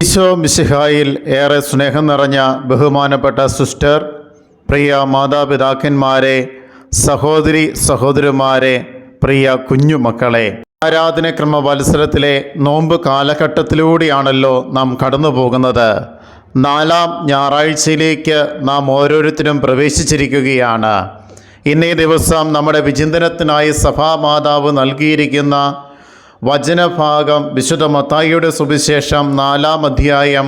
ഈശോ മിശിഹായിൽ ഏറെ സ്നേഹം നിറഞ്ഞ ബഹുമാനപ്പെട്ട സിസ്റ്റർ പ്രിയ മാതാപിതാക്കന്മാരെ സഹോദരി സഹോദരന്മാരെ പ്രിയ കുഞ്ഞുമക്കളെ. ആരാധനക്രമ വത്സരത്തിലെ നോമ്പ് കാലഘട്ടത്തിലൂടെയാണല്ലോ നാം കടന്നു പോകുന്നത് നാലാം ഞായറാഴ്ചയിലേക്ക് നാം ഓരോരുത്തരും പ്രവേശിച്ചിരിക്കുകയാണ്. ഇന്നേ ദിവസം നമ്മുടെ വിചിന്തനത്തിനായി സഭാമാതാവ് നൽകിയിരിക്കുന്ന വചനഭാഗം വിശുദ്ധ മത്തായിയുടെ സുവിശേഷം നാലാം അധ്യായം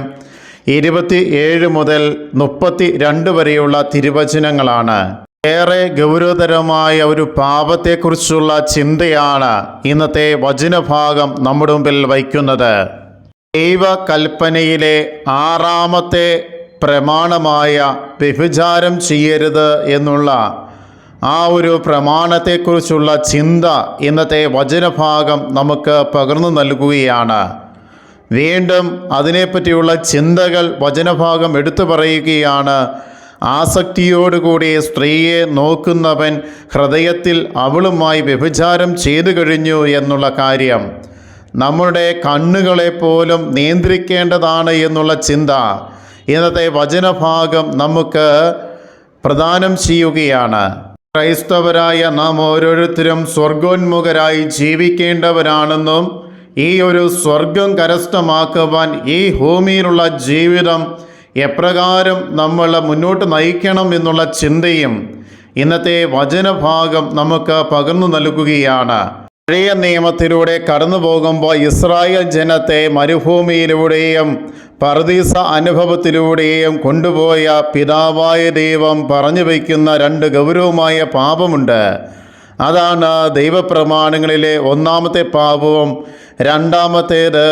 ഇരുപത്തി ഏഴ് മുതൽ മുപ്പത്തി രണ്ട് വരെയുള്ള തിരുവചനങ്ങളാണ്. ഏറെ ഗൗരവതരമായ ഒരു പാപത്തെക്കുറിച്ചുള്ള ചിന്തയാണ് ഇന്നത്തെ വചനഭാഗം നമ്മുടെ മുമ്പിൽ വയ്ക്കുന്നത്. ദൈവകൽപ്പനയിലെ ആറാമത്തെ പ്രമാണമായ വ്യഭിചാരം ചെയ്യരുത് എന്നുള്ള ആ ഒരു പ്രമാണത്തെക്കുറിച്ചുള്ള ചിന്ത ഇന്നത്തെ വചനഭാഗം നമുക്ക് പകർന്നു നൽകുകയാണ്. വീണ്ടും അതിനെപ്പറ്റിയുള്ള ചിന്തകൾ വചനഭാഗം എടുത്തു പറയുകയാണ്. ആസക്തിയോടുകൂടി സ്ത്രീയെ നോക്കുന്നവൻ ഹൃദയത്തിൽ അവളുമായി വ്യഭിചാരം ചെയ്തു കഴിഞ്ഞു എന്നുള്ള കാര്യം. നമ്മുടെ കണ്ണുകളെ പോലും നിയന്ത്രിക്കേണ്ടതാണ് എന്നുള്ള ചിന്ത ഇന്നത്തെ വചനഭാഗം നമുക്ക് പ്രദാനം ചെയ്യുകയാണ്. ക്രൈസ്തവരായ നാം ഓരോരുത്തരും സ്വർഗോന്മുഖരായി ജീവിക്കേണ്ടവരാണെന്നും ഈ ഒരു സ്വർഗം കരസ്ഥമാക്കുവാൻ ഈ ഭൂമിയിലുള്ള ജീവിതം എപ്രകാരം നമ്മൾ മുന്നോട്ട് നയിക്കണം എന്നുള്ള ചിന്തയും ഇന്നത്തെ വചനഭാഗം നമുക്ക് പകർന്നു നൽകുകയാണ്. പഴയ നിയമത്തിലൂടെ കടന്നു പോകുമ്പോൾ ഇസ്രായേൽ ജനത്തെ മരുഭൂമിയിലൂടെയും പർദീസ അനുഭവത്തിലൂടെയും കൊണ്ടുപോയ പിതാവായ ദൈവം പറഞ്ഞു വയ്ക്കുന്ന രണ്ട് ഗൗരവമായ പാപമുണ്ട്. അതാണ് ദൈവപ്രമാണങ്ങളിലെ ഒന്നാമത്തെ പാപവും. രണ്ടാമത്തേത്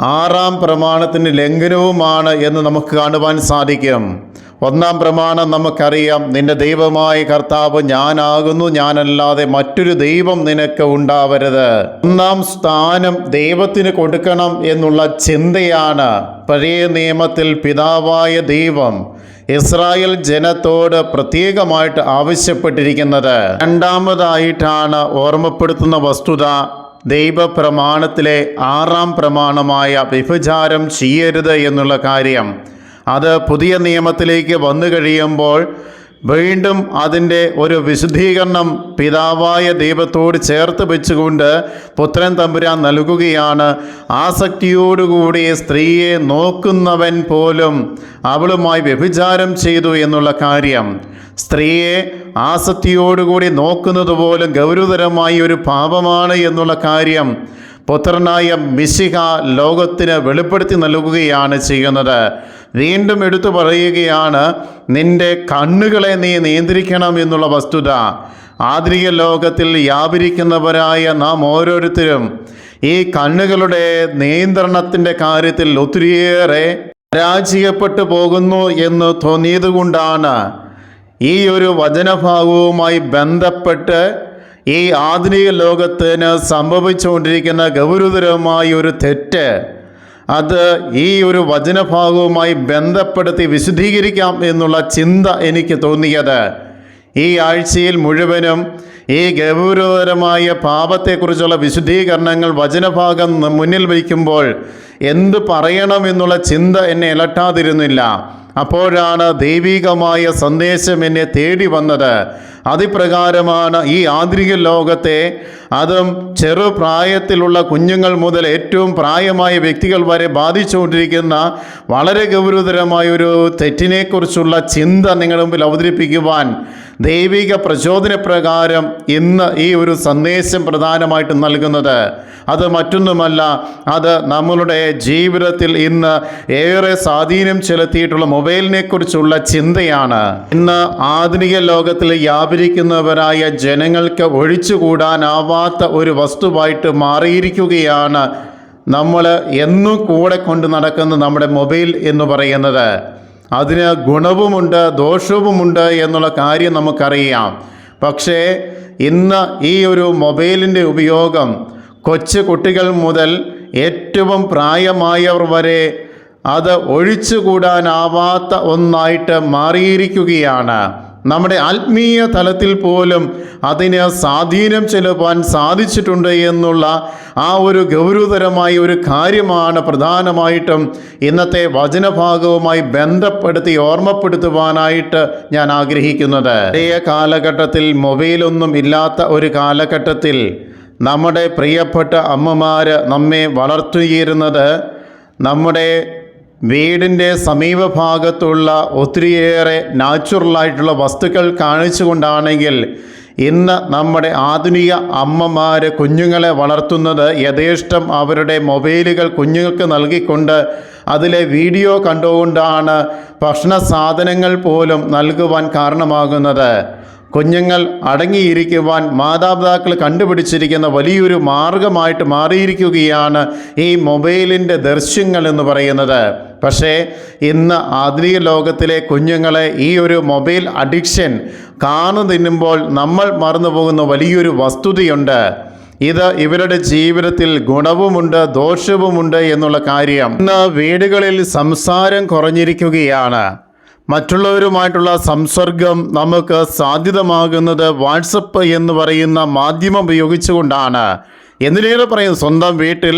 ആറാം പ്രമാണത്തിന് ലംഘനവുമാണ് എന്ന് നമുക്ക് കാണുവാൻ സാധിക്കും. ഒന്നാം പ്രമാണം നമുക്കറിയാം. നിന്റെ ദൈവമായ കർത്താവ് ഞാനാകുന്നു. ഞാനല്ലാതെ മറ്റൊരു ദൈവം നിനക്ക് ഉണ്ടാവരുത്. ഒന്നാം സ്ഥാനം ദൈവത്തിന് കൊടുക്കണം എന്നുള്ള ചിന്തയാണ് പഴയ നിയമത്തിൽ പിതാവായ ദൈവം ഇസ്രായേൽ ജനത്തോട് പ്രത്യേകമായിട്ട് ആവശ്യപ്പെട്ടിരിക്കുന്നത്. രണ്ടാമതായിട്ടാണ് ഓർമ്മപ്പെടുത്തുന്ന വസ്തുത. ദൈവപ്രമാണത്തിലെ ആറാം പ്രമാണമായ വ്യഭിചാരം ചെയ്യരുത് എന്നുള്ള കാര്യം. അത് പുതിയ നിയമത്തിലേക്ക് വന്നു കഴിയുമ്പോൾ വീണ്ടും അതിന്റെ ഒരു വിശുദ്ധീകരണം പിതാവായ ദൈവത്തോട് ചേർത്ത് വെച്ചുകൊണ്ട് പുത്രൻ തമ്പുരാൻ നൽകുകയാണ്. ആസക്തിയോടുകൂടി സ്ത്രീയെ നോക്കുന്നവൻ പോലും അവളുമായി വ്യഭിചാരം ചെയ്തു എന്നുള്ള കാര്യം. സ്ത്രീയെ ആസക്തിയോടുകൂടി നോക്കുന്നത് പോലും ഗൗരവതരമായ ഒരു പാപമാണ് എന്നുള്ള കാര്യം. പുത്രനായ മിശിഹ ലോകത്തിന് വെളിപ്പെടുത്തി നൽകുകയാണ് ചെയ്യുന്നത്. വീണ്ടും എടുത്തു പറയുകയാണ് നിന്റെ കണ്ണുകളെ നീ നിയന്ത്രിക്കണം എന്നുള്ള വസ്തുത. ആധുനിക ലോകത്തിൽ വ്യാപരിക്കുന്നവരായ നാം ഓരോരുത്തരും ഈ കണ്ണുകളുടെ നിയന്ത്രണത്തിന്റെ കാര്യത്തിൽ ഒത്തിരിയേറെ പരാജയപ്പെട്ടു പോകുന്നു എന്ന് തോന്നിയതുകൊണ്ടാണ് ഈ ഒരു വചനഭാഗവുമായി ബന്ധപ്പെട്ട് ഈ ആധുനിക ലോകത്തിന് സംഭവിച്ചുകൊണ്ടിരിക്കുന്ന ഗൗരവതരമായ ഒരു തെറ്റ് അത് ഈ ഒരു വചനഭാഗവുമായി ബന്ധപ്പെടുത്തി വിശദീകരിക്കാം എന്നുള്ള ചിന്ത എനിക്ക് തോന്നിയത്. ഈ ആഴ്ചയിൽ മുഴുവനും ഈ ഗൗരവതരമായ പാപത്തെക്കുറിച്ചുള്ള വിശദീകരണങ്ങൾ വചനഭാഗം മുന്നിൽ വയ്ക്കുമ്പോൾ എന്ത് പറയണം എന്നുള്ള ചിന്ത എന്നെ ഇലട്ടാതിരുന്നില്ല. അപ്പോഴാണ് ദൈവികമായ സന്ദേശം എന്നെ തേടി വന്നത്. അതിപ്രകാരമാണ് ഈ ആന്തരിക ലോകത്തെ അതും ചെറുപ്രായത്തിലുള്ള കുഞ്ഞുങ്ങൾ മുതൽ ഏറ്റവും പ്രായമായ വ്യക്തികൾ വരെ ബാധിച്ചുകൊണ്ടിരിക്കുന്ന വളരെ ഗൗരവതരമായ ഒരു തെറ്റിനെക്കുറിച്ചുള്ള ചിന്ത നിങ്ങളുടെ മുമ്പിൽ അവതരിപ്പിക്കുവാൻ ദൈവിക പ്രചോദനപ്രകാരം ഇന്ന് ഈ ഒരു സന്ദേശം പ്രധാനമായിട്ട് നൽകുന്നത്. അത് മറ്റൊന്നുമല്ല അത് നമ്മളുടെ ജീവിതത്തിൽ ഇന്ന് ഏറെ സ്വാധീനം ചെലുത്തിയിട്ടുള്ള മൊബൈലിനെ കുറിച്ചുള്ള ചിന്തയാണ്. ഇന്ന് ആധുനിക ലോകത്തിൽ വ്യാപരിക്കുന്നവരായ ജനങ്ങൾക്ക് ഒഴിച്ചുകൂടാനാവാത്ത ഒരു വസ്തുവായിട്ട് മാറിയിരിക്കുകയാണ് നമ്മൾ എന്നും കൂടെ കൊണ്ട് നടക്കുന്ന നമ്മുടെ മൊബൈൽ എന്ന് പറയുന്നത്. അതിന് ഗുണവുമുണ്ട് ദോഷവുമുണ്ട് എന്നുള്ള കാര്യം നമുക്കറിയാം. പക്ഷേ ഇന്ന് ഈ ഒരു മൊബൈലിന്റെ ഉപയോഗം കൊച്ചു കുട്ടികൾ മുതൽ ഏറ്റവും പ്രായമായവർ വരെ അത് ഒഴിച്ചുകൂടാനാവാത്ത ഒന്നായിട്ട് മാറിയിരിക്കുകയാണ്. നമ്മുടെ ആത്മീയ തലത്തിൽ പോലും അതിന് സ്വാധീനം ചെലുത്താൻ സാധിച്ചിട്ടുണ്ട് എന്നുള്ള ആ ഒരു ഗൗരവതരമായ ഒരു കാര്യമാണ് പ്രധാനമായിട്ടും ഇന്നത്തെ വചനഭാഗവുമായി ബന്ധപ്പെടുത്തി ഓർമ്മപ്പെടുത്തുവാനായിട്ട് ഞാൻ ആഗ്രഹിക്കുന്നത്. പഴയ കാലഘട്ടത്തിൽ മൊബൈലൊന്നും ഇല്ലാത്ത ഒരു കാലഘട്ടത്തിൽ നമ്മുടെ പ്രിയപ്പെട്ട അമ്മമാർ നമ്മെ വളർത്തുയിരുന്നത് നമ്മുടെ വീടിന്റെ സമീപഭാഗത്തുള്ള ഒത്തിരിയേറെ നാച്ചുറലായിട്ടുള്ള വസ്തുക്കൾ കാണിച്ചുകൊണ്ടാണെങ്കിൽ ഇന്ന് നമ്മുടെ ആധുനിക അമ്മമാർ കുഞ്ഞുങ്ങളെ വളർത്തുന്നത് യഥേഷ്ടം അവരുടെ മൊബൈലുകൾ കുഞ്ഞുങ്ങൾക്ക് നൽകിക്കൊണ്ട് അതിലെ വീഡിയോ കണ്ടുകൊണ്ടാണ് ഭക്ഷണ സാധനങ്ങൾ പോലും നൽകുവാൻ കാരണമാകുന്നത്. കുഞ്ഞുങ്ങൾ അടങ്ങിയിരിക്കുവാൻ മാതാപിതാക്കൾ കണ്ടുപിടിച്ചിരിക്കുന്ന വലിയൊരു മാർഗമായിട്ട് മാറിയിരിക്കുകയാണ് ഈ മൊബൈലിന്റെ ദൃശ്യങ്ങൾ എന്ന് പറയുന്നത്. പക്ഷേ ഇന്ന് ആധുനിക ലോകത്തിലെ കുഞ്ഞുങ്ങളെ ഈ ഒരു മൊബൈൽ അഡിക്ഷൻ കാണു തിന്നുമ്പോൾ നമ്മൾ മറന്നു പോകുന്ന വലിയൊരു വസ്തുതയുണ്ട്. ഇത് ഇവരുടെ ജീവിതത്തിൽ ഗുണവുമുണ്ട് ദോഷവുമുണ്ട് എന്നുള്ള കാര്യം ഇന്ന് വീടുകളിൽ സംസാരം കുറഞ്ഞിരിക്കുകയാണ്. മറ്റുള്ളവരുമായിട്ടുള്ള സംസർഗം നമുക്ക് സാധ്യതമാകുന്നത് വാട്സപ്പ് എന്ന് പറയുന്ന മാധ്യമം ഉപയോഗിച്ചുകൊണ്ടാണ്. എന്തിനേറെ പറയും സ്വന്തം വീട്ടിൽ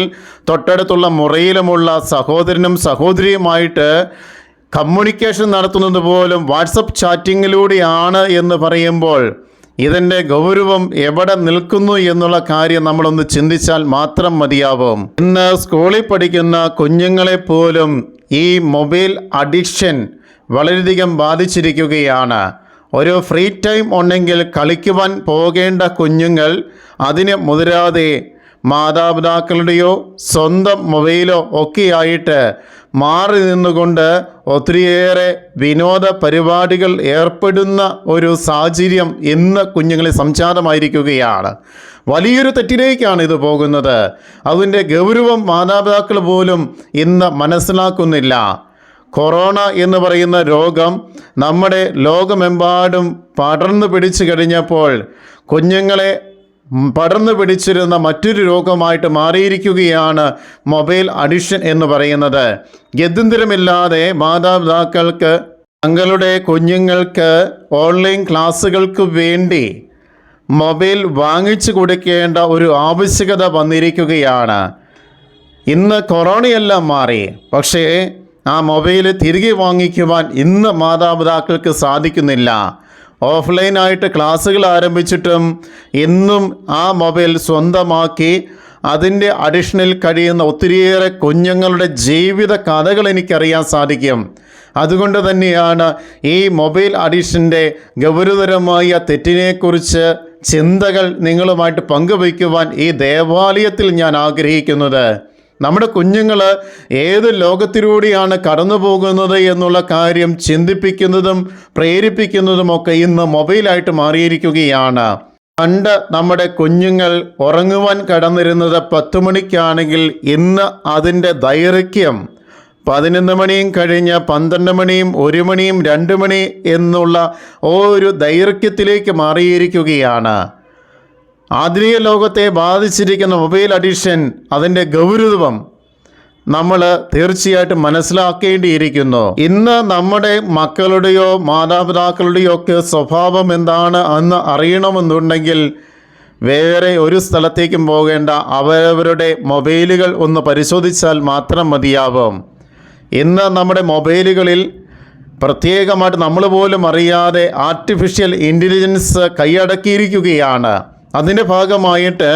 തൊട്ടടുത്തുള്ള മുറിയിലുമുള്ള സഹോദരനും സഹോദരിയുമായിട്ട് കമ്മ്യൂണിക്കേഷൻ നടത്തുന്നത് പോലും വാട്സപ്പ് ചാറ്റിങ്ങിലൂടെയാണ് എന്ന് പറയുമ്പോൾ ഇതിന്റെ ഗൗരവം എവിടെ നിൽക്കുന്നു എന്നുള്ള കാര്യം നമ്മളൊന്ന് ചിന്തിച്ചാൽ മാത്രം മതിയാവും. ഇന്ന് സ്കൂളിൽ പഠിക്കുന്ന കുഞ്ഞുങ്ങളെ പോലും ഈ മൊബൈൽ അഡിക്ഷൻ വളരെയധികം ബാധിച്ചിരിക്കുകയാണ്. ഒരു ഫ്രീ ടൈം ഉണ്ടെങ്കിൽ കളിക്കുവാൻ പോകേണ്ട കുഞ്ഞുങ്ങൾ അതിന് മുതിരാതെ മാതാപിതാക്കളുടെയോ സ്വന്തം മൊബൈലോ ഒക്കെയായിട്ട് മാറി നിന്നുകൊണ്ട് ഒത്തിരിയേറെ വിനോദ പരിപാടികൾ ഏർപ്പെടുന്ന ഒരു സാഹചര്യം ഇന്ന് കുഞ്ഞുങ്ങളെ സംജാതമായിരിക്കുകയാണ്. വലിയൊരു തെറ്റിലേക്കാണ് ഇത് പോകുന്നത്. അതിന്റെ ഗൗരവം മാതാപിതാക്കൾ പോലും ഇന്ന് മനസ്സിലാക്കുന്നില്ല. കൊറോണ എന്ന് പറയുന്ന രോഗം നമ്മുടെ ലോകമെമ്പാടും പടർന്നു പിടിച്ചു കഴിഞ്ഞപ്പോൾ കുഞ്ഞുങ്ങളെ പടർന്നു പിടിച്ചിരുന്ന മറ്റൊരു രോഗമായിട്ട് മാറിയിരിക്കുകയാണ് മൊബൈൽ അഡിക്ഷൻ എന്ന് പറയുന്നത്. ഗത്യന്തരമില്ലാതെ മാതാപിതാക്കൾക്ക് തങ്ങളുടെ കുഞ്ഞുങ്ങൾക്ക് ഓൺലൈൻ ക്ലാസ്സുകൾക്ക് വേണ്ടി മൊബൈൽ വാങ്ങിച്ചു കൊടുക്കേണ്ട ഒരു ആവശ്യകത വന്നിരിക്കുകയാണ്. ഇന്ന് കൊറോണയെല്ലാം മാറി. പക്ഷേ ആ മൊബൈൽ തിരികെ വാങ്ങിക്കുവാൻ ഇന്ന് മാതാപിതാക്കൾക്ക് സാധിക്കുന്നില്ല. ഓഫ്ലൈനായിട്ട് ക്ലാസ്സുകൾ ആരംഭിച്ചിട്ടും ഇന്നും ആ മൊബൈൽ സ്വന്തമാക്കി അതിന്റെ അഡിഷനിൽ കഴിയുന്ന ഒത്തിരിയേറെ കുഞ്ഞുങ്ങളുടെ ജീവിത കഥകൾ എനിക്കറിയാൻ സാധിക്കും. അതുകൊണ്ട് തന്നെയാണ് ഈ മൊബൈൽ അഡിഷന്റെ ഗൗരവതരമായ തെറ്റിനെക്കുറിച്ച് ചിന്തകൾ നിങ്ങളുമായിട്ട് പങ്കുവയ്ക്കുവാൻ ഈ ദേവാലയത്തിൽ ഞാൻ ആഗ്രഹിക്കുന്നത്. നമ്മുടെ കുഞ്ഞുങ്ങൾ ഏത് ലോകത്തിലൂടെയാണ് കടന്നു പോകുന്നത് എന്നുള്ള കാര്യം ചിന്തിപ്പിക്കുന്നതും പ്രേരിപ്പിക്കുന്നതുമൊക്കെ ഇന്ന് മൊബൈലായിട്ട് മാറിയിരിക്കുകയാണ്. പണ്ട് നമ്മുടെ കുഞ്ഞുങ്ങൾ ഉറങ്ങുവാൻ കടന്നിരുന്നത് പത്ത് മണിക്കാണെങ്കിൽ ഇന്ന് അതിന്റെ ദൈർഘ്യം പതിനൊന്ന് മണിയും കഴിഞ്ഞ് പന്ത്രണ്ട് മണിയും ഒരു മണിയും രണ്ട് മണി എന്നുള്ള ഓരോ ദൈർഘ്യത്തിലേക്ക് മാറിയിരിക്കുകയാണ്. ആധുനിക ലോകത്തെ ബാധിച്ചിരിക്കുന്ന മൊബൈൽ അഡിക്ഷൻ അതിന്റെ ഗൗരവം നമ്മൾ തീർച്ചയായിട്ടും മനസ്സിലാക്കേണ്ടിയിരിക്കുന്നു. ഇന്ന് നമ്മുടെ മക്കളുടെയോ മാതാപിതാക്കളുടെയോ ഒക്കെ സ്വഭാവം എന്താണ് എന്ന് അറിയണമെന്നുണ്ടെങ്കിൽ വേറെ ഒരു സ്ഥലത്തേക്കും പോകേണ്ട അവരവരുടെ മൊബൈലുകൾ ഒന്ന് പരിശോധിച്ചാൽ മാത്രം മതിയാവും. ഇന്ന് നമ്മുടെ മൊബൈലുകളിൽ പ്രത്യേകമായിട്ട് നമ്മൾ പോലും അറിയാതെ ആർട്ടിഫിഷ്യൽ ഇന്റലിജൻസ് കൈയടക്കിയിരിക്കുകയാണ്. അതിന്റെ ഭാഗമായിട്ട്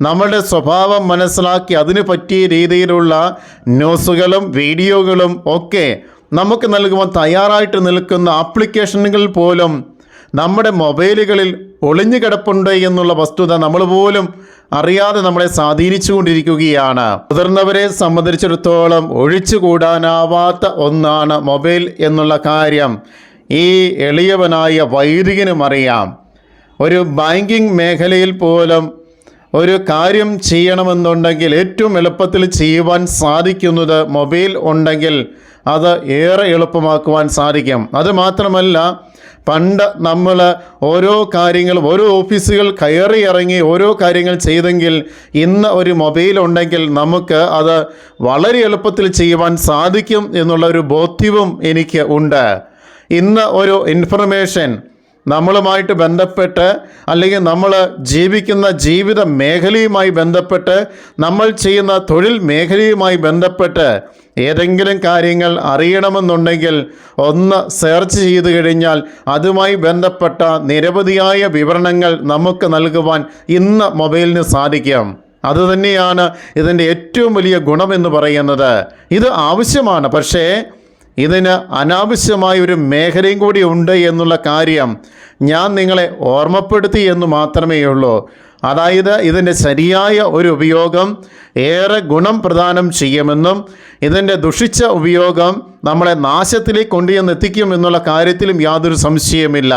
നമ്മളുടെ സ്വഭാവം മനസ്സിലാക്കി അതിന് പറ്റിയ രീതിയിലുള്ള ന്യൂസുകളും വീഡിയോകളും ഒക്കെ നമുക്ക് നൽകുവാൻ തയ്യാറായിട്ട് നിൽക്കുന്ന ആപ്ലിക്കേഷനുകൾ പോലും നമ്മുടെ മൊബൈലുകളിൽ ഒളിഞ്ഞു കിടപ്പുണ്ട് എന്നുള്ള വസ്തുത നമ്മൾ പോലും അറിയാതെ നമ്മളെ സ്വാധീനിച്ചുകൊണ്ടിരിക്കുകയാണ് മുതിർന്നവരെ സംബന്ധിച്ചിടത്തോളം ഒഴിച്ചുകൂടാനാവാത്ത ഒന്നാണ് മൊബൈൽ എന്നുള്ള കാര്യം ഈ എളിയവനായ വൈദികനും അറിയാം. ഒരു ബാങ്കിങ് മേഖലയിൽ പോലും ഒരു കാര്യം ചെയ്യണമെന്നുണ്ടെങ്കിൽ ഏറ്റവും എളുപ്പത്തിൽ ചെയ്യുവാൻ സാധിക്കുന്നത് മൊബൈൽ ഉണ്ടെങ്കിൽ അത് ഏറെ എളുപ്പമാക്കുവാൻ സാധിക്കും. അതുമാത്രമല്ല പണ്ട് നമ്മൾ ഓരോ കാര്യങ്ങൾ ഓരോ ഓഫീസുകൾ കയറി ഇറങ്ങി ഓരോ കാര്യങ്ങൾ ചെയ്തെങ്കിൽ ഇന്ന് ഒരു മൊബൈൽ ഉണ്ടെങ്കിൽ നമുക്ക് അത് വളരെ എളുപ്പത്തിൽ ചെയ്യുവാൻ സാധിക്കും എന്നുള്ള ഒരു ബോധ്യവും എനിക്ക് ഉണ്ട്. ഇന്ന് ഒരു ഇൻഫർമേഷൻ നമ്മളുമായിട്ട് ബന്ധപ്പെട്ട് അല്ലെങ്കിൽ നമ്മൾ ജീവിക്കുന്ന ജീവിത മേഖലയുമായി ബന്ധപ്പെട്ട് നമ്മൾ ചെയ്യുന്ന തൊഴിൽ മേഖലയുമായി ബന്ധപ്പെട്ട് ഏതെങ്കിലും കാര്യങ്ങൾ അറിയണമെന്നുണ്ടെങ്കിൽ ഒന്ന് സെർച്ച് ചെയ്ത് കഴിഞ്ഞാൽ അതുമായി ബന്ധപ്പെട്ട നിരവധിയായ വിവരണങ്ങൾ നമുക്ക് നൽകുവാൻ ഇന്ന് മൊബൈലിന് സാധിക്കും. അതുതന്നെയാണ് ഇതിന്റെ ഏറ്റവും വലിയ ഗുണമെന്ന് പറയുന്നത്. ഇത് ആവശ്യമാണ്. പക്ഷേ ഇതിന് അനാവശ്യമായ ഒരു മേഖലയും കൂടി ഉണ്ട് എന്നുള്ള കാര്യം ഞാൻ നിങ്ങളെ ഓർമ്മപ്പെടുത്തി എന്ന് മാത്രമേ ഉള്ളൂ അതായത് ഇതിന്റെ ശരിയായ ഒരു ഉപയോഗം ഏറെ ഗുണം പ്രദാനം ചെയ്യുമെന്നും ഇതിന്റെ ദുഷിച്ച ഉപയോഗം നമ്മളെ നാശത്തിലേക്ക് കൊണ്ടുചെന്ന് എത്തിക്കും എന്നുള്ള കാര്യത്തിലും യാതൊരു സംശയമില്ല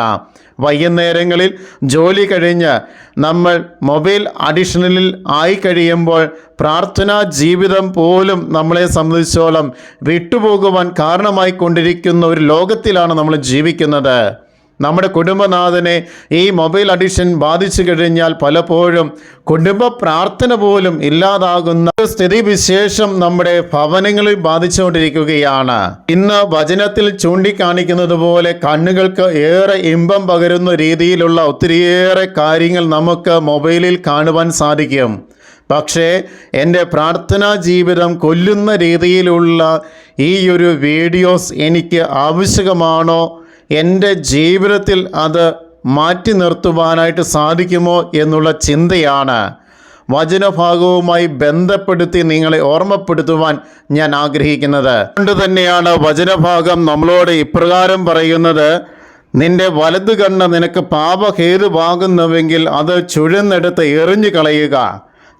വൈകുന്നേരങ്ങളിൽ ജോലി കഴിഞ്ഞ് നമ്മൾ മൊബൈൽ അഡിഷണലിൽ ആയി കഴിയുമ്പോൾ പ്രാർത്ഥനാ ജീവിതം പോലും നമ്മളെ സംബന്ധിച്ചോളം വിട്ടുപോകുവാൻ കാരണമായി കൊണ്ടിരിക്കുന്ന ഒരു ലോകത്തിലാണ് നമ്മൾ ജീവിക്കുന്നത്. നമ്മുടെ കുടുംബനാഥനെ ഈ മൊബൈൽ അഡിക്ഷൻ ബാധിച്ചു കഴിഞ്ഞാൽ പലപ്പോഴും കുടുംബ പ്രാർത്ഥന പോലും ഇല്ലാതാകുന്ന സ്ഥിതിവിശേഷം നമ്മുടെ ഭവനങ്ങളിൽ ബാധിച്ചുകൊണ്ടിരിക്കുകയാണ്. ഇന്ന് വചനത്തിൽ ചൂണ്ടിക്കാണിക്കുന്നത് പോലെ കണ്ണുകൾക്ക് ഏറെ ഇമ്പം പകരുന്ന രീതിയിലുള്ള ഒത്തിരിയേറെ കാര്യങ്ങൾ നമുക്ക് മൊബൈലിൽ കാണുവാൻ സാധിക്കും. പക്ഷേ എന്റെ പ്രാർത്ഥനാ ജീവിതം കൊല്ലുന്ന രീതിയിലുള്ള ഈ ഒരു വീഡിയോസ് എനിക്ക് ആവശ്യകമാണോ? എന്റെ ജീവിതത്തിൽ അത് മാറ്റി നിർത്തുവാനായിട്ട് സാധിക്കുമോ എന്നുള്ള ചിന്തയാണ് വചനഭാഗവുമായി ബന്ധപ്പെടുത്തി നിങ്ങളെ ഓർമ്മപ്പെടുത്തുവാൻ ഞാൻ ആഗ്രഹിക്കുന്നത്. അതുകൊണ്ട് തന്നെയാണ് വചനഭാഗം നമ്മളോട് ഇപ്രകാരം പറയുന്നത് നിന്റെ വലതു കണ്ണ് നിനക്ക് പാപഹേതുവാകുന്നുവെങ്കിൽ അത് ചുഴന്നെടുത്ത് എറിഞ്ഞു കളയുക.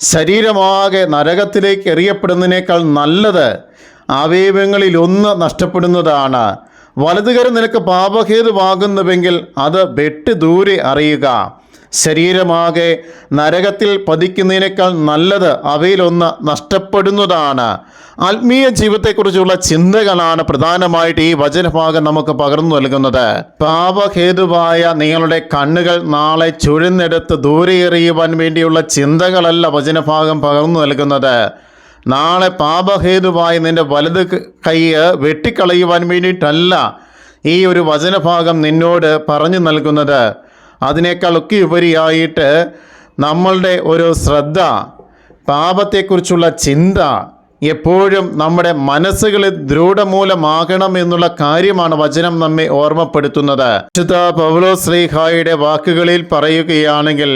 ശരീരമാകെ നരകത്തിലേക്ക് എറിയപ്പെടുന്നതിനേക്കാൾ നല്ലത് അവയവങ്ങളിലൊന്ന് നഷ്ടപ്പെടുന്നതാണ്. വലതുകരം നിനക്ക് പാപഹേതുവാകുന്നുവെങ്കിൽ അത് വെട്ട് ദൂരെ അറിയുക. ശരീരമാകെ നരകത്തിൽ പതിക്കുന്നതിനേക്കാൾ നല്ലത് അവയിലൊന്ന് നഷ്ടപ്പെടുന്നതാണ്. ആത്മീയ ജീവിതത്തെക്കുറിച്ചുള്ള ചിന്തകളാണ് പ്രധാനമായിട്ട് ഈ വചനഭാഗം നമുക്ക് പകർന്നു നൽകുന്നത്. പാപഹേതുവായ നിങ്ങളുടെ കണ്ണുകൾ നാളെ ചുഴന്നെടുത്ത് ദൂരെ എറിയുവാൻ വേണ്ടിയുള്ള ചിന്തകളല്ല വചനഭാഗം പകർന്നു നൽകുന്നത്. നാളെ പാപഹേതുവായി നിന്റെ വലത് കൈ വെട്ടിക്കളയുവാൻ വേണ്ടിയിട്ടല്ല ഈ ഒരു വചനഭാഗം നിന്നോട് പറഞ്ഞു നൽകുന്നത്. അതിനേക്കാളൊക്കെ ഉപരിയായിട്ട് നമ്മളുടെ ഒരു ശ്രദ്ധ പാപത്തെക്കുറിച്ചുള്ള ചിന്ത എപ്പോഴും നമ്മുടെ മനസ്സുകളിൽ ദൃഢമൂലമാകണം എന്നുള്ള കാര്യമാണ് വചനം നമ്മെ ഓർമ്മപ്പെടുത്തുന്നത്. പൗലോ ശ്രീഹായുടെ വാക്കുകളിൽ പറയുകയാണെങ്കിൽ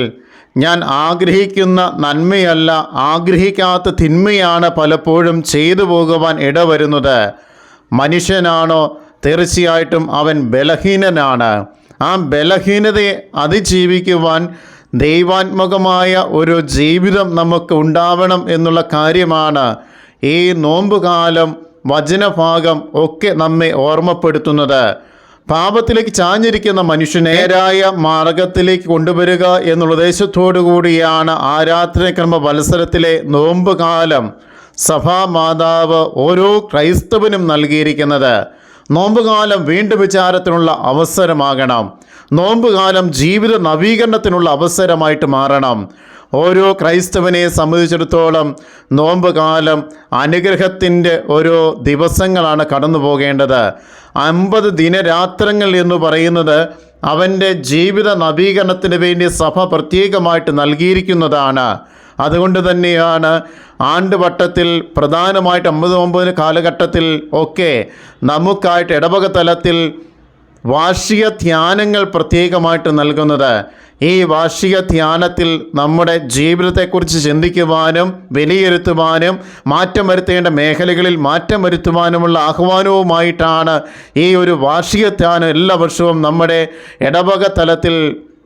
ഞാൻ ആഗ്രഹിക്കുന്ന നന്മയല്ല ആഗ്രഹിക്കാത്ത തിന്മയാണ് പലപ്പോഴും ചെയ്തു പോകുവാൻ ഇടവരുന്നത്. മനുഷ്യനാണോ? തീർച്ചയായിട്ടും അവൻ ബലഹീനനാണ്. ആ ബലഹീനതയെ അതിജീവിക്കുവാൻ ദൈവാത്മകമായ ഒരു ജീവിതം നമുക്ക് ഉണ്ടാവണം എന്നുള്ള കാര്യമാണ് ഈ നോമ്പുകാലം വചനഭാഗം ഒക്കെ നമ്മെ ഓർമ്മപ്പെടുത്തുന്നത്. പാപത്തിലേക്ക് ചാഞ്ഞിരിക്കുന്ന മനുഷ്യനെ നേരായ മാർഗത്തിലേക്ക് കൊണ്ടുവരിക എന്നുള്ള ഉദ്ദേശത്തോടു കൂടിയാണ് ആരാധനക്രമ മത്സരത്തിലെ നോമ്പ് കാലം. സഭാ മാതാവ് ഓരോ ക്രൈസ്തവനും നൽകിയിരിക്കുന്നത്. നോമ്പുകാലം വീണ്ടും വിചാരത്തിനുള്ള അവസരമാകണം. നോമ്പുകാലം ജീവിത നവീകരണത്തിനുള്ള അവസരമായിട്ട് മാറണം. ഓരോ ക്രൈസ്തവനെ സംബന്ധിച്ചിടത്തോളം നോമ്പ് കാലം അനുഗ്രഹത്തിന്റെ ഓരോ ദിവസങ്ങളാണ് കടന്നു പോകേണ്ടത് അമ്പത് ദിനരാത്രങ്ങൾ എന്ന് പറയുന്നത് അവന്റെ ജീവിത നവീകരണത്തിന് വേണ്ടി സഭ പ്രത്യേകമായിട്ട് നൽകിയിരിക്കുന്നതാണ്. അതുകൊണ്ട് തന്നെയാണ് ആണ്ടുവട്ടത്തിൽ പ്രധാനമായിട്ട് അമ്പത് ഒമ്പത് കാലഘട്ടത്തിൽ ഒക്കെ നമുക്കായിട്ട് ഇടവക തലത്തിൽ വാർഷിക ധ്യാനങ്ങൾ പ്രത്യേകമായിട്ട് നൽകുന്നത്. ഈ വാർഷിക ധ്യാനത്തിൽ നമ്മുടെ ജീവിതത്തെക്കുറിച്ച് ചിന്തിക്കുവാനും വിലയിരുത്തുവാനും മാറ്റം വരുത്തേണ്ട മേഖലകളിൽ മാറ്റം വരുത്തുവാനുമുള്ള ആഹ്വാനവുമായിട്ടാണ് ഈ ഒരു വാർഷിക ധ്യാനം എല്ലാ വർഷവും നമ്മുടെ ഇടവക തലത്തിൽ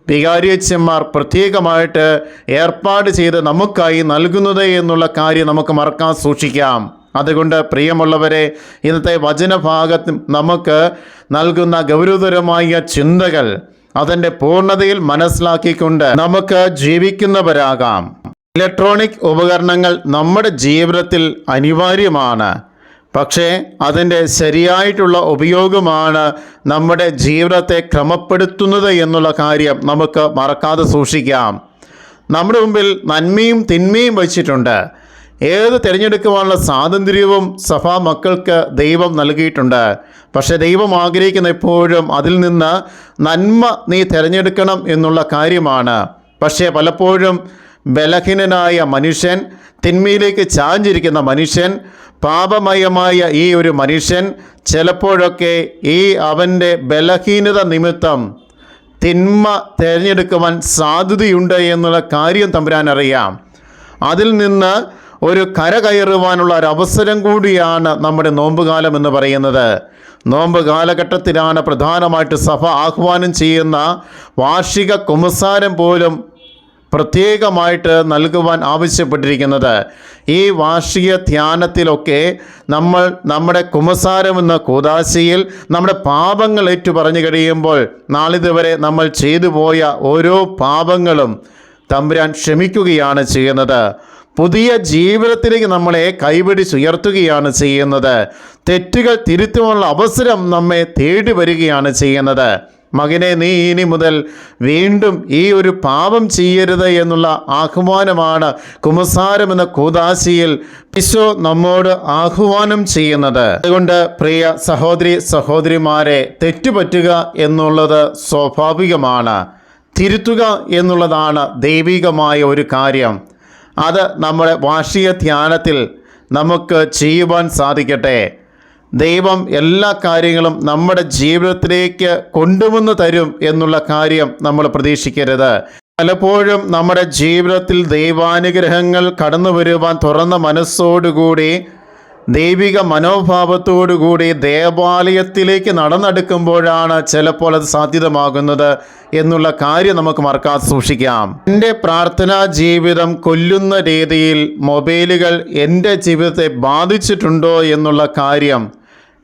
വികാരിയച്ചന്മാർ പ്രത്യേകമായിട്ട് ഏർപ്പാട് ചെയ്ത് നമുക്കായി നൽകുന്നത് എന്നുള്ള കാര്യം നമുക്ക് മറക്കാൻ സൂക്ഷിക്കാം. അതുകൊണ്ട് പ്രിയമുള്ളവരെ ഇന്നത്തെ വചനഭാഗത്ത് നമുക്ക് നൽകുന്ന ഗൗരവതരമായ ചിന്തകൾ അതിന്റെ പൂർണതയിൽ മനസ്സിലാക്കിക്കൊണ്ട് നമുക്ക് ജീവിക്കുന്നവരാകാം. ഇലക്ട്രോണിക് ഉപകരണങ്ങൾ നമ്മുടെ ജീവിതത്തിൽ അനിവാര്യമാണ്. പക്ഷേ അതിന്റെ ശരിയായിട്ടുള്ള ഉപയോഗമാണ് നമ്മുടെ ജീവിതത്തെ ക്രമപ്പെടുത്തുന്നത് എന്നുള്ള കാര്യം നമുക്ക് മറക്കാതെ സൂക്ഷിക്കാം. നമ്മുടെ മുമ്പിൽ നന്മയും തിന്മയും വച്ചിട്ടുണ്ട്. ഏത് തിരഞ്ഞെടുക്കുവാനുള്ള സ്വാതന്ത്ര്യവും സഭാ മക്കൾക്ക് ദൈവം നൽകിയിട്ടുണ്ട്. പക്ഷേ ദൈവം ആഗ്രഹിക്കുന്ന എപ്പോഴും അതിൽ നിന്ന് നന്മ നീ തിരഞ്ഞെടുക്കണം എന്നുള്ള കാര്യമാണ്. പക്ഷേ പലപ്പോഴും ബലഹീനനായ മനുഷ്യൻ തിന്മയിലേക്ക് ചാഞ്ചിരിക്കുന്ന മനുഷ്യൻ പാപമയമായ ഈ ഒരു മനുഷ്യൻ ചിലപ്പോഴൊക്കെ ഈ അവന്റെ ബലഹീനത നിമിത്തം തിന്മ തിരഞ്ഞെടുക്കുവാൻ സാധ്യതയുണ്ട് എന്നുള്ള കാര്യം തമ്പുരാൻ അറിയാം. അതിൽ നിന്ന് ഒരു കര കയറുവാനുള്ള ഒരു അവസരം കൂടിയാണ് നമ്മുടെ നോമ്പുകാലം എന്ന് പറയുന്നത്. നോമ്പ് കാലഘട്ടത്തിലാണ് പ്രധാനമായിട്ട് സഭ ആഹ്വാനം ചെയ്യുന്ന വാർഷിക കുമ്പസാരം പോലും പ്രത്യേകമായിട്ട് നൽകുവാൻ ആവശ്യപ്പെട്ടിരിക്കുന്നത്. ഈ വാർഷിക ധ്യാനത്തിലൊക്കെ നമ്മൾ നമ്മുടെ കുമസാരം എന്ന കൂതാശയിൽ നമ്മുടെ പാപങ്ങൾ ഏറ്റു പറഞ്ഞു കഴിയുമ്പോൾ നാളിതുവരെ നമ്മൾ ചെയ്തു പോയ ഓരോ പാപങ്ങളും തമ്പുരാൻ ക്ഷമിക്കുകയാണ് ചെയ്യുന്നത്. പുതിയ ജീവിതത്തിലേക്ക് നമ്മളെ കൈപിടിച്ചുയർത്തുകയാണ് ചെയ്യുന്നത്. തെറ്റുകൾ തിരുത്തുവാനുള്ള അവസരം നമ്മെ തേടി വരികയാണ് ചെയ്യുന്നത്. മകനെ നീ ഇനി മുതൽ വീണ്ടും ഈ ഒരു പാപം ചെയ്യരുത് എന്നുള്ള ആഹ്വാനമാണ് കുമസാരം എന്ന കൂതാശിയിൽ ഈശോ നമ്മോട് ആഹ്വാനം ചെയ്യുന്നത്. അതുകൊണ്ട് പ്രിയ സഹോദരി സഹോദരിമാരെ തെറ്റുപറ്റുക എന്നുള്ളത് സ്വാഭാവികമാണ്. തിരുത്തുക എന്നുള്ളതാണ് ദൈവികമായ ഒരു കാര്യം. അത് നമ്മുടെ വാർഷിക ധ്യാനത്തിൽ നമുക്ക് ചെയ്യുവാൻ സാധിക്കട്ടെ. ദൈവം എല്ലാ കാര്യങ്ങളും നമ്മുടെ ജീവിതത്തിലേക്ക് കൊണ്ടുവന്ന് തരും എന്നുള്ള കാര്യം നമ്മൾ പ്രതീക്ഷിക്കരുത്. പലപ്പോഴും നമ്മുടെ ജീവിതത്തിൽ ദൈവാനുഗ്രഹങ്ങൾ കടന്നു വരുവാൻ തുറന്ന മനസ്സോടുകൂടി ദൈവിക മനോഭാവത്തോടുകൂടി ദേവാലയത്തിലേക്ക് നടന്നെടുക്കുമ്പോഴാണ് ചിലപ്പോൾ അത് സാധ്യതമാകുന്നത് എന്നുള്ള കാര്യം നമുക്ക് മറക്കാതെ സൂക്ഷിക്കാം. എന്റെ പ്രാർത്ഥനാ ജീവിതം കൊല്ലുന്ന രീതിയിൽ മൊബൈലുകൾ എന്റെ ജീവിതത്തെ ബാധിച്ചിട്ടുണ്ടോ എന്നുള്ള കാര്യം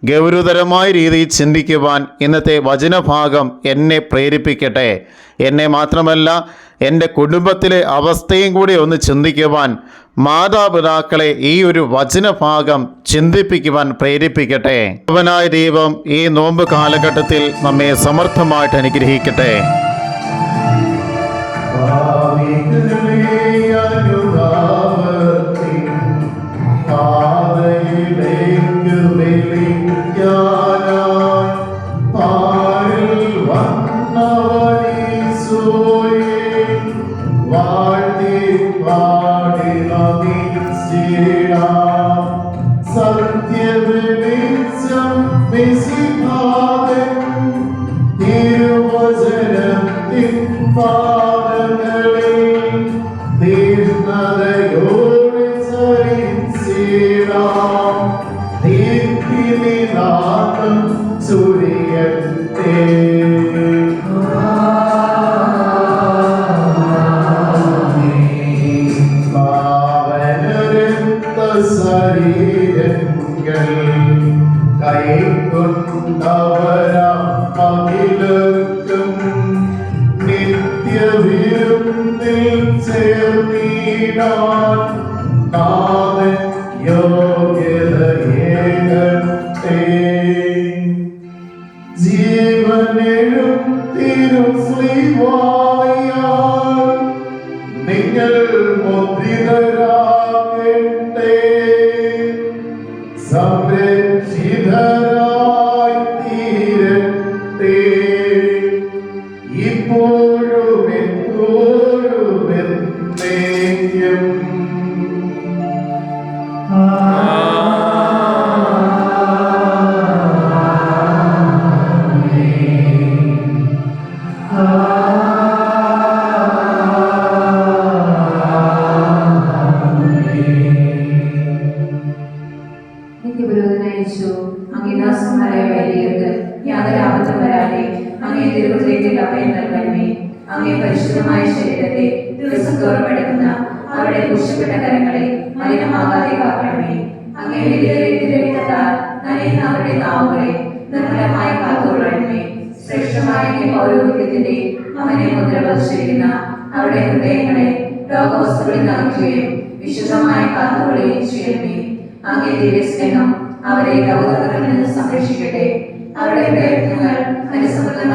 ഗൗരവതരമായ രീതിയിൽ ചിന്തിക്കുവാൻ ഇന്നത്തെ വചനഭാഗം എന്നെ പ്രേരിപ്പിക്കട്ടെ. എന്നെ മാത്രമല്ല എന്റെ കുടുംബത്തിലെ അവസ്ഥയും കൂടി ഒന്ന് ചിന്തിക്കുവാൻ മാതാപിതാക്കളെ ഈ ഒരു വചനഭാഗം ചിന്തിപ്പിക്കുവാൻ പ്രേരിപ്പിക്കട്ടെ. അവനായ ദൈവം ഈ നോമ്പ് കാലഘട്ടത്തിൽ നമ്മെ സമർത്ഥമായിട്ട് അനുഗ്രഹിക്കട്ടെ. ജീവനെഴും തിരുസ്ലിവായാൽ നിങ്ങൾ മുദ്രിതരാകട്ടെ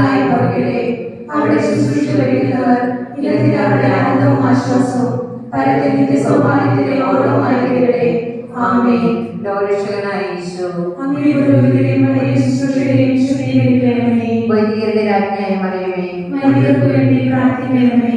അനുസമൃദ്ധമായി ഭവിക്കട്ടെ അവരുടെ ശുശ്രൂഷ ലഭിക്കുന്നവർ ഇല്ലെങ്കിൽ അവരുടെ ആനന്ദവും ആശ്വാസവും പരത്തിന്റെ സൗഭാഗ്യത്തിന്റെ ഓർമ്മമായി തീരട്ടെ ആമേ ലോകരക്ഷകനായ ഈശോ. അങ്ങേ പുരോഹിതരെയും വളരെ ശുശ്രൂഷകരെയും ശുദ്ധീകരിക്കണമേ വൈദികരുടെ രാജ്ഞിയായ മറിയമേ. മനുഷ്യർക്ക് വേണ്ടി പ്രാർത്ഥിക്കണമേ.